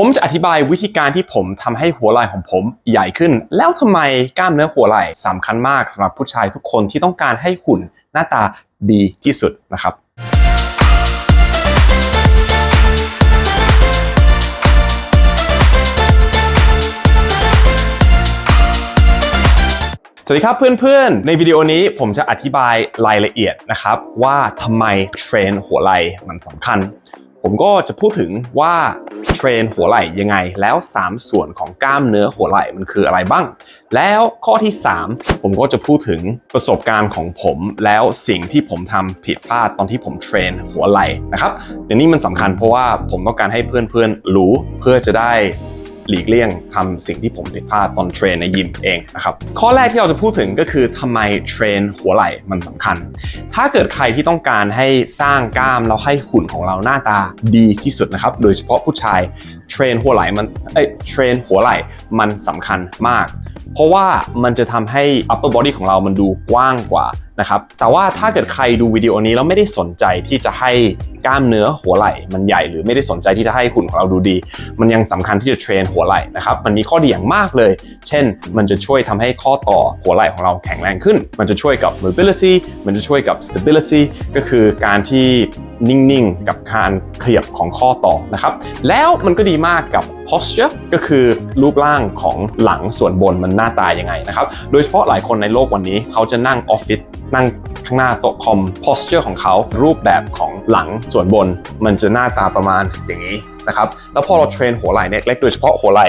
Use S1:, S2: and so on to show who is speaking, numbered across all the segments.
S1: ผมจะอธิบายวิธีการที่ผมทำให้หัวไหล่ของผมใหญ่ขึ้น แล้วทำไมกล้ามเนื้อหัวไหล่สำคัญมากสำหรับผู้ชายทุกคนที่ต้องการให้หุ่นหน้าตาดีที่สุดนะครับสวัสดีครับเพื่อนๆ ในวิดีโอนี้ผมจะอธิบายรายละเอียดนะครับว่าทำไมเทรนหัวไหล่มันสำคัญ ผมก็จะพูดถึงว่าเทรนหัวไหล่ยังไง แล้ว 3 ส่วนของกล้ามเนื้อหัวไหล่มันคืออะไรบ้าง แล้วข้อที่ 3 ผมก็จะพูดถึงประสบการณ์ของผม แล้วสิ่งที่ผมทำผิดพลาดตอนที่ผมเทรนหัวไหล่นะครับเดี๋ยวนี้มันสำคัญเพราะว่าผมต้องการให้เพื่อนๆรู้เพื่อจะได้ หลีกเลี่ยงทำสิ่งที่ผมผิดพลาดตอนเทรนในยิมเองนะครับข้อแรกที่เราจะพูดถึงก็คือทำไมเทรนหัวไหล่มันสำคัญ ถ้าเกิดใครที่ต้องการให้สร้างกล้ามแล้วให้หุ่นของเราหน้าตาดีที่สุดนะครับโดยเฉพาะผู้ชายเทรนหัวไหล่มันเอ้ยเทรนหัวไหล่มันสำคัญมาก เพราะว่ามันจะทำให้ upper body ของเรามันดูกว้างกว่า นะครับแต่ว่าถ้าเกิดใครดูวิดีโอนี้แล้วไม่ได้สนใจที่จะให้กล้ามเนื้อหัวไหล่มันใหญ่หรือไม่ได้สนใจที่จะให้หุ่นของเราดูดี มันยังสำคัญที่จะเทรนหัวไหล่นะครับมันมีข้อดีอย่างมากเลย เช่น มันจะช่วยทำให้ข้อต่อหัวไหล่ของเราแข็งแรงขึ้น มันจะช่วยกับ mobility มันจะช่วยกับ stability ก็คือการที่ นิ่งๆ กับการขยับของข้อต่อนะครับ แล้วมันก็ดีมากกับ posture ก็คือรูปร่างของหลังส่วนบนมันหน้าตายังไงนะครับ โดยเฉพาะหลายคนในโลกวันนี้เขาจะนั่งออฟฟิศนั่งข้างหน้าโต๊ะคอม posture ของเขารูปแบบของหลังส่วนบน มันจะหน้าตาประมาณอย่างนี้นะครับ แล้วพอเราเทรนหัวไหล่เล็กโดยเฉพาะหัวไหล่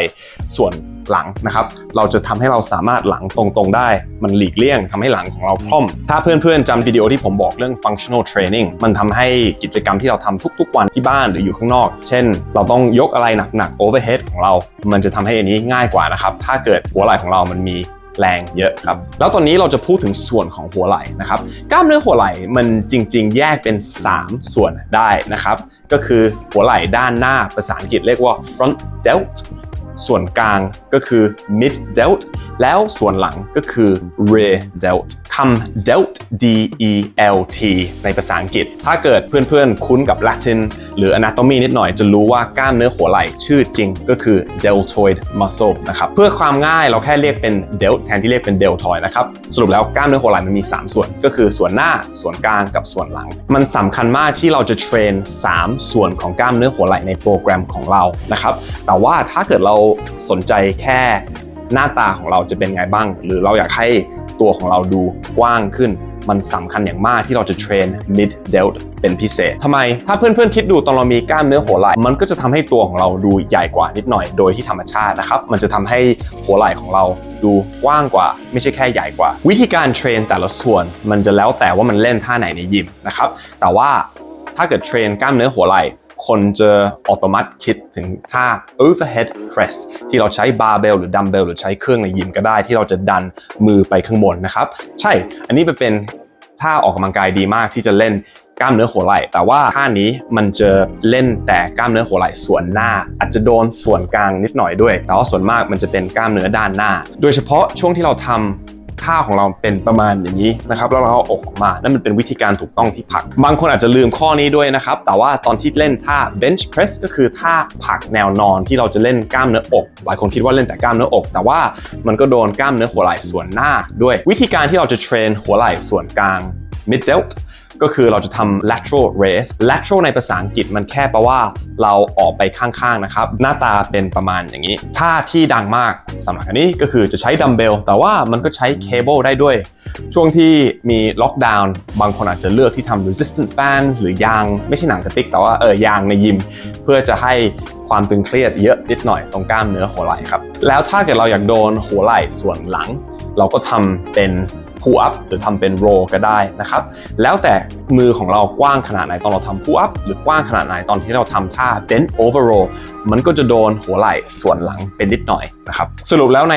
S1: ส่วน หลังนะครับ เราจะทำให้เราสามารถหลังตรงๆได้ มันหลีกเลี่ยงทำให้หลังของเราคล่อม ถ้าเพื่อนๆจำวิดีโอที่ผมบอกเรื่อง functional training มันทำให้กิจกรรมที่เราทำทุกๆวันที่บ้านหรืออยู่ข้างนอก เช่น เราต้องยกอะไรหนักๆ overhead ของเรา มันจะทำให้อันนี้ง่ายกว่านะครับ ถ้าเกิดหัวไหล่ของเรามันมีแรงเยอะครับ แล้วตอนนี้เราจะพูดถึงส่วนของหัวไหล่นะครับ กล้ามเนื้อหัวไหล่มันจริง ๆ แยกเป็น 3 ส่วนได้นะครับ ก็คือหัวไหล่ด้านหน้าภาษาอังกฤษเรียกว่า front delt ส่วนกลางก็คือ mid delt แล้วส่วนหลังก็คือ rear delt ำ delt d e l t ในภาษาอังกฤษ ถ้าเกิดเพื่อนๆ คุ้นกับ Latin หรือ anatomy นิดหน่อยจะรู้ว่ากล้ามเนื้อหัวไหล่ชื่อจริงก็คือ deltoid muscle นะครับ เพื่อความง่ายเราแค่เรียกเป็น delt แทนที่เรียกเป็น deltoid นะครับ สรุปแล้วกล้ามเนื้อหัวไหล่มันมี 3 ส่วน ก็คือส่วนหน้า ส่วนกลาง กับส่วนหลัง มันสำคัญมากที่เราจะเทรน 3 ส่วนของกล้ามเนื้อหัวไหล่ในโปรแกรมของเรา นะครับ แต่ว่าถ้าเกิดเราสนใจแค่ หน้าตาของเราจะเป็นไงบ้าง หรือเราอยากให้ตัวของเราดูกว้างขึ้น มันสำคัญอย่างมากที่เราจะเทรน mid delt เป็นพิเศษทำไม ถ้าเพื่อนๆคิดดูตอนเรามีกล้ามเนื้อหัวไหล่มันก็จะทำให้ตัวของเราดูใหญ่กว่านิดหน่อยโดยที่ธรรมชาตินะครับมันจะทำให้หัวไหล่ของเราดูกว้างกว่า ไม่ใช่แค่ใหญ่กว่า วิธีการเทรนแต่ละส่วน มันจะแล้วแต่ว่ามันเล่นท่าไหนในยิมนะครับแต่ว่าถ้าเกิดเทรนกล้ามเนื้อหัวไหล่ คนจะอัตโนมัติคิดถึงท่า overhead press ที่เราใช้บาร์เบลหรือดัมเบลหรือใช้เครื่องในยิมก็ได้ที่เราจะดันมือไปข้างบนนะครับ ใช่อันนี้เป็นท่าออกกำลังกายดีมากที่จะเล่นกล้ามเนื้อหัวไหล่ แต่ว่าท่านี้มันจะเล่นแต่กล้ามเนื้อหัวไหล่ส่วนหน้า อาจจะโดนส่วนกลางนิดหน่อยด้วย แต่ว่าส่วนมากมันจะเป็นกล้ามเนื้อด้านหน้า โดยเฉพาะช่วงที่เราทำ ท่าของเราเป็นประมาณอย่างนี้นะครับแล้วเราเอาอกออกมานั่นมันเป็นวิธีการถูกต้องที่ผัก บางคนอาจจะลืมข้อนี้ด้วยนะครับ แต่ว่าตอนที่เล่นท่า bench press ก็คือท่าผักแนวนอนที่เราจะเล่นกล้ามเนื้ออก หลายคนคิดว่าเล่นแต่กล้ามเนื้ออก แต่ว่ามันก็โดนกล้ามเนื้อหัวไหล่ส่วนหน้าด้วย วิธีการที่เราจะเทรนหัวไหล่ส่วนกลาง mid delt ก็คือเราจะทำ lateral raise lateral ในภาษาอังกฤษมันแค่แปลว่าเราออกไปข้างๆนะครับ หน้าตาเป็นประมาณอย่างนี้ ท่าที่ดังมากสำหรับอันนี้ก็คือจะใช้ดัมเบลแต่ว่ามันก็ใช้เคเบิลได้ด้วย ช่วงที่มีล็อกดาวน์บางคนอาจจะเลือกที่ทำ resistance bands หรือยางไม่ใช่หนังกระติก แต่ว่าเออยางในยิม เพื่อจะให้ความตึงเครียดเยอะนิดหน่อยตรงกล้ามเนื้อหัวไหล่ครับ แล้วถ้าเกิดเราอยากโดนหัวไหล่ส่วนหลัง เราก็ทำเป็น pull up หรือทำเป็น roll ก็ได้นะครับ แล้วแต่มือของเรากว้างขนาดไหนตอนเราทำ pull up หรือกว้างขนาดไหนตอนที่เราทำท่า bend over roll มันก็จะโดนหัวไหล่ส่วนหลังเป็นนิดหน่อยนะครับ สรุปแล้วใน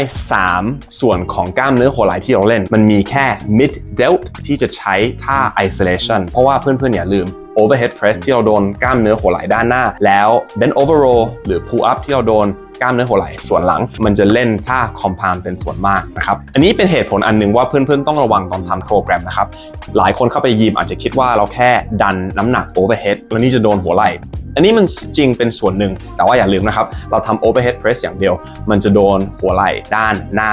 S1: 3 ส่วนของกล้ามเนื้อหัวไหล่ที่เราเล่น มันมีแค่ mid delt ที่จะใช้ท่า isolation เพราะว่าเพื่อนๆอย่าลืม overhead press ที่เราโดนกล้ามเนื้อหัวไหล่ด้านหน้า แล้ว bend over roll หรือ pull up ที่เราโดน กล้ามเนื้อหัวไหล่ส่วนหลัง มันจะเล่นท่าคอมพานเป็นส่วนมากนะครับอันนี้เป็นเหตุผลอันหนึงว่าเพื่อนๆต้องระวังตอนทำโปรแกรมนะครับหลายคนเข้าไปยิมอาจจะคิดว่าเราแค่ดันน้ำหนักโอเวอร์เฮดแล้วนี่จะโดนหัวไหล่อันนี้มันจริงเป็นส่วนหนึ่ง แต่ว่าอย่าลืมนะครับ เราทำ overhead press อย่างเดียว มันจะโดนหัวไหล่ด้านหน้า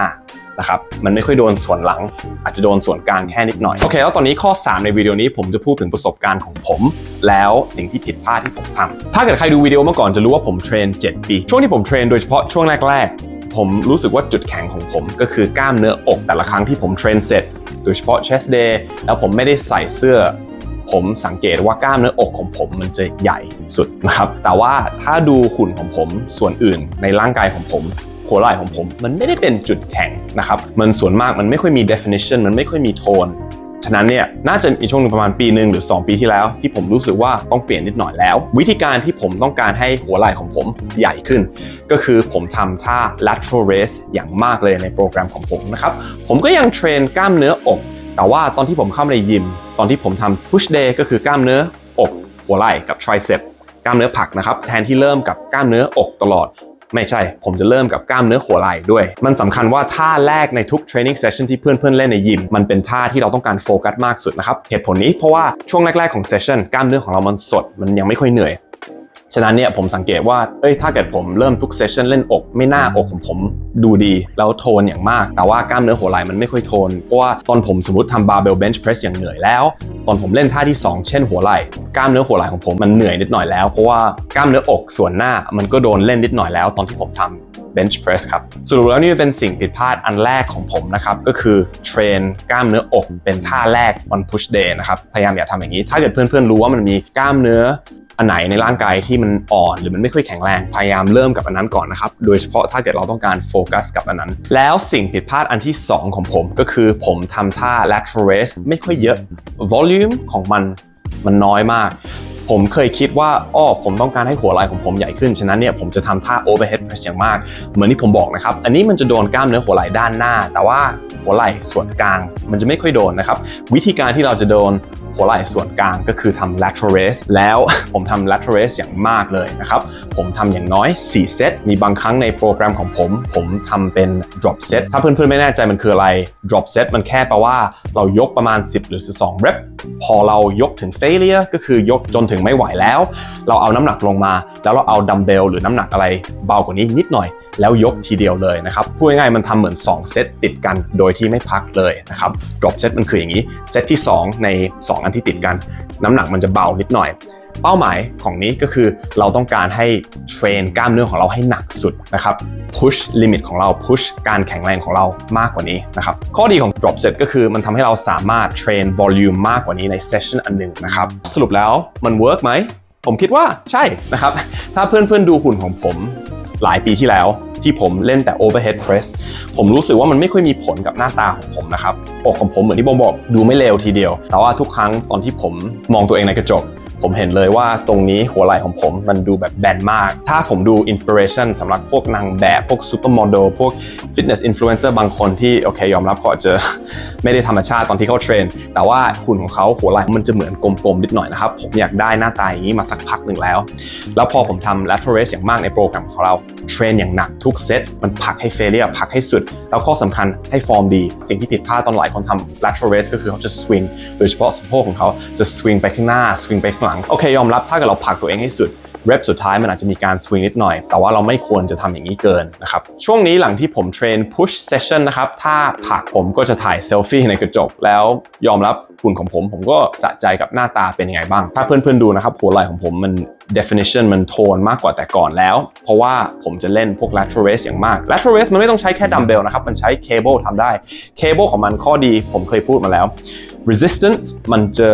S1: นะครับมันไม่ค่อยโดนส่วนหลัง อาจจะโดนส่วนกลางแค่นิดหน่อยโอเคแล้วตอนนี้ข้อ 3 ในวิดีโอนี้ผมจะพูดถึงประสบการณ์ของผม แล้วสิ่งที่ผิดพลาดที่ผมทำถ้าเกิดใครดูวิดีโอเมื่อก่อนจะรู้ว่าผมเทรน 7 ปี ช่วงที่ผมเทรนโดยเฉพาะช่วงแรก ๆ ผมรู้สึกว่าจุดแข็งของผม ก็คือกล้ามเนื้ออกแต่ละครั้งที่ผมเทรนเสร็จโดยเฉพาะ chest day แล้วผมไม่ได้ใส่เสื้อผมสังเกตว่ากล้ามเนื้ออกของผมมันจะใหญ่สุดนะครับ แต่ว่าถ้าดูหุ่นของผมส่วนอื่นในร่างกายของผม หัวไหล่ของผม มันไม่ได้เป็นจุดแข็งนะครับ มันส่วนมากมันไม่ค่อยมี definition มันไม่ค่อยมีโทนฉะนั้นเนี่ยน่าจะมีช่วงหนึ่งประมาณปีหนึ่งหรือ 2 ปีที่แล้ว ที่ผมรู้สึกว่าต้องเปลี่ยนนิดหน่อยแล้ว วิธีการที่ผมต้องการให้หัวไหล่ของผมใหญ่ขึ้น ก็คือผมทำท่า lateral raise อย่างมากเลยในโปรแกรมของผมนะครับ ผมก็ยังเทรนกล้ามเนื้ออก แต่ว่าตอนที่ผมเข้ามาในยิม ตอนที่ผมทำ push day ก็คือกล้ามเนื้ออกหัวไหล่กับ tricep กล้ามเนื้อผักนะครับแทนที่เริ่มกับกล้ามเนื้ออกตลอด ไม่ใช่ ผมจะเริ่มกับกล้ามเนื้อหัวไหล่ด้วย มันสำคัญว่าท่าแรกในทุกเทรนนิ่งเซสชันที่เพื่อนๆเล่นในยิม มันเป็นท่าที่เราต้องการโฟกัสมากสุดนะครับ เหตุผลนี้เพราะว่าช่วงแรกๆของเซสชันกล้ามเนื้อของเรามันสด มันยังไม่ค่อยเหนื่อย ฉะนั้นเนี่ยผมสังเกตว่าเอ้ยถ้าเกิดผมเริ่มทุกเซสชันเล่นอก ไม่น่าอกของผมดูดี แล้วโทนอย่างมาก แต่ว่ากล้ามเนื้อหัวไหล่มันไม่ค่อยโทน เพราะว่าตอนผมสมมติทำ barbell bench press อย่างเหนื่อยแล้ว ตอนผมเล่นท่าที่ 2 เช่นหัวไหล่ กล้ามเนื้อหัวไหล่ของผมมันเหนื่อยนิดหน่อยแล้ว เพราะว่ากล้ามเนื้ออกส่วนหน้ามันก็โดนเล่นนิดหน่อยแล้ว ตอนที่ผมทำ bench press ครับสรุปแล้วนี่เป็นสิ่งผิดพลาดอันแรกของผมนะครับก็คือเทรนกล้ามเนื้ออกเป็นท่าแรกวัน push day นะครับพยายามอย่าทำอย่างนี้ ถ้าเกิดเพื่อนๆรู้ว่ามันมีกล้ามเนื้อ อันไหนในร่างกายที่มันอ่อนหรือมันไม่ค่อยแข็งแรงพยายามเริ่มกับอันนั้นก่อนนะครับโดยเฉพาะถ้าเกิดเราต้องการโฟกัสกับอันนั้น แล้วสิ่งผิดพลาดอันที่ 2 ของผมก็คือผมทำท่า lateral raise ไม่ค่อยเยอะ volume ของมันมันน้อยมาก ผมเคยคิดว่าอ้อผมต้องการให้หัวไหล่ของผมใหญ่ขึ้น ฉะนั้นเนี่ยผมจะทำท่า overhead press อย่างมาก เหมือนที่ผมบอกนะครับ อันนี้มันจะโดนกล้ามเนื้อหัวไหล่ด้านหน้า แต่ว่าหัวไหล่ส่วนกลาง มันจะไม่ค่อยโดนนะครับ วิธีการที่เราจะโดนหัวไหล่ส่วนกลางก็คือทำ lateral raise แล้วผมทำ lateral raise อย่างมากเลยนะครับ ผมทำอย่างน้อย 4 เซต มีบางครั้งในโปรแกรมของผม ผมทำเป็น drop set ถ้าเพื่อนๆ ไม่แน่ใจมันคืออะไร drop set มันแค่แปลว่าเรายกประมาณ 10 หรือ 12 rep พอเรายกถึง failure ก็คือยกจนถึงไม่ไหวแล้ว เราเอาน้ำหนักลงมา แล้วเราเอาดัมเบลหรือน้ำหนักอะไรเบากว่านี้นิดหน่อยแล้วยกทีเดียวเลยนะครับพูดง่ายๆมันทำเหมือน 2 เซตติดกันโดยที่ไม่พักเลยนะครับ drop set มันคืออย่างนี้ เซตที่ 2 ใน 2 อันที่ติดกัน น้ำหนักมันจะเบานิดหน่อย เป้าหมายของนี้ก็คือเราต้องการให้เทรนกล้ามเนื้อของเราให้หนักสุดนะครับ push limit ของเรา push การแข็งแรงของเรามากกว่านี้นะครับข้อดีของ drop set ก็คือมันทำให้เราสามารถเทรน volume มากกว่านี้ใน session อันหนึ่งนะครับสรุปแล้วมัน work ไหมผมคิดว่าใช่นะครับ ถ้าเพื่อนๆดูหุ่นของผม หลายปีที่แล้ว ที่ผมเล่นแต่ overhead press ผมรู้สึกว่ามันไม่ค่อยมีผลกับหน้าตาของผมนะครับอกของผมเหมือนที่ผมบอกดูไม่เลวทีเดียว แต่ว่าทุกครั้งตอนที่ผมมองตัวเองในกระจก ผมเห็นเลยว่าตรงนี้หัวไหล่ของผมมันดูแบบแบนมาก ถ้าผมดูอินสปิเรชันสำหรับพวกนางแบบ พวกซูเปอร์โมเดลพวกฟิตเนสอินฟลูเอนเซอร์บางคนที่โอเคยอมรับเขาอาจจะไม่ได้ธรรมชาติตอนที่เขาเทรน แต่ว่าหุ่นของเขาหัวไหล่มันจะเหมือนกลมๆนิดหน่อยนะครับ ผมอยากได้หน้าตาอย่างนี้มาสักพักหนึ่งแล้ว แล้วพอผมทำ lateral raise อย่างมากในโปรแกรมของเราเทรนอย่างหนักทุกเซตมันผลักให้ failure ผลักให้สุด แล้วข้อสำคัญให้ฟอร์มดี สิ่งที่ผิดพลาดตอนหลายคนทำ lateral raise ก็คือเขาจะ swing โดยเฉพาะสะโพกของเขาจะ swing ไปข้างหน้า swing ไปข้างหลัง โอเคยอมรับถ้าเกิดเราผลักตัวเองให้สุดเรปสุดท้ายมันอาจจะมีการสวิงนิดหน่อย แต่ว่าเราไม่ควรจะทำอย่างนี้เกินนะครับ ช่วงนี้หลังที่ผมเทรน push session นะครับ ถ้าผลักผมก็จะถ่ายเซลฟี่ในกระจก แล้วยอมรับหุ่นของผม ผมก็สะใจกับหน้าตาเป็นยังไงบ้าง ถ้าเพื่อนๆดูนะครับหัวไหล่ของผมมัน definition มันโทนมากกว่าแต่ก่อนแล้ว เพราะว่าผมจะเล่นพวก lateral raise อย่างมาก lateral raise มันไม่ต้องใช้แค่ดัมเบลนะครับ มันใช้เคเบิลทำได้ เคเบิลของมันข้อดีผมเคยพูดมาแล้ว resistance มันจะ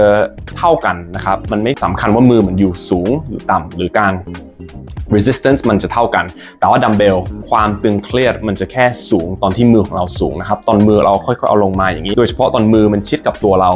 S1: เท่ากันนะครับ มันไม่สำคัญว่ามือมันอยู่สูงหรือต่ำหรือกลาง resistance มันจะเท่ากัน แต่ว่าดัมเบลความตึงเครียดมันจะแค่สูงตอนที่มือของเราสูงนะครับ ตอนมือเราค่อยๆเอาลงมาอย่างนี้ โดยเฉพาะตอนมือมันชิดกับตัวเรา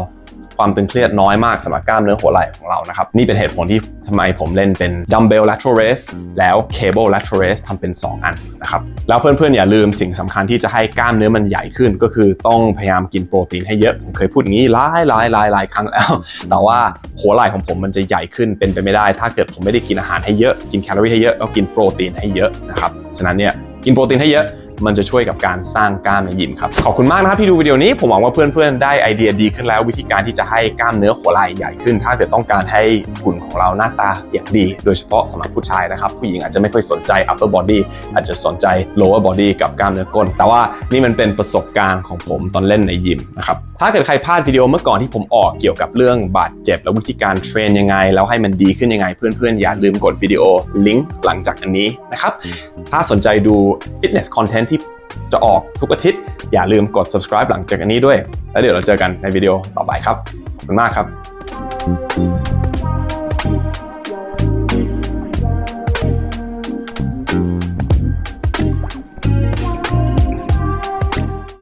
S1: ความตึงเครียดน้อยมากสำหรับกล้ามเนื้อหัวไหล่ของเรานะครับ นี่เป็นเหตุผลที่ทำไมผมเล่นเป็น dumbbell lateral raise แล้ว cable lateral raise ทำเป็น 2 อันนะครับ แล้วเพื่อนๆอย่าลืมสิ่งสำคัญที่จะให้กล้ามเนื้อมันใหญ่ขึ้น ก็คือต้องพยายามกินโปรตีนให้เยอะ ผมเคยพูดอย่างนี้หลายหลายหลายหลายครั้งแล้ว แต่ว่าหัวไหล่ของผมมันจะใหญ่ขึ้นเป็นไปไม่ได้ ถ้าเกิดผมไม่ได้กินอาหารให้เยอะ กินแคลอรี่ให้เยอะแล้วกินโปรตีนให้เยอะนะครับ ฉะนั้นเนี่ยกินโปรตีนให้เยอะ มันจะช่วยกับการสร้างกล้ามในยิมครับ ขอบคุณมากนะครับที่ดูวิดีโอนี้ ผมหวังว่าเพื่อนๆ ได้ไอเดียดีขึ้นแล้ว วิธีการที่จะให้กล้ามเนื้อหัวไหล่ใหญ่ขึ้น ถ้าเกิดต้องการให้หุ่นของเราหน้าตาอย่างดี โดยเฉพาะสำหรับผู้ชายนะครับ ผู้หญิงอาจจะไม่ค่อยสนใจ upper body อาจจะสนใจ lower body กับกล้ามเนื้อก้น แต่ว่านี่มันเป็นประสบการณ์ของผมตอนเล่นในยิมนะครับ ถ้าเกิดใครพลาดวิดีโอเมื่อก่อนที่ผมออกเกี่ยวกับเรื่องบาดเจ็บ และวิธีการเทรนยังไง แล้วให้มันดีขึ้นยังไง เพื่อนๆ อย่าลืมกดวิดีโอลิงก์หลังจากอันนี้นะครับ ถ้าสนใจดู fitness content ที่จะออกทุกอาทิตย์ อย่าลืมกด subscribe หลังจากอันนี้ด้วย แล้วเดี๋ยวเราเจอกันในวิดีโอต่อไปครับ ขอบคุณมากครับ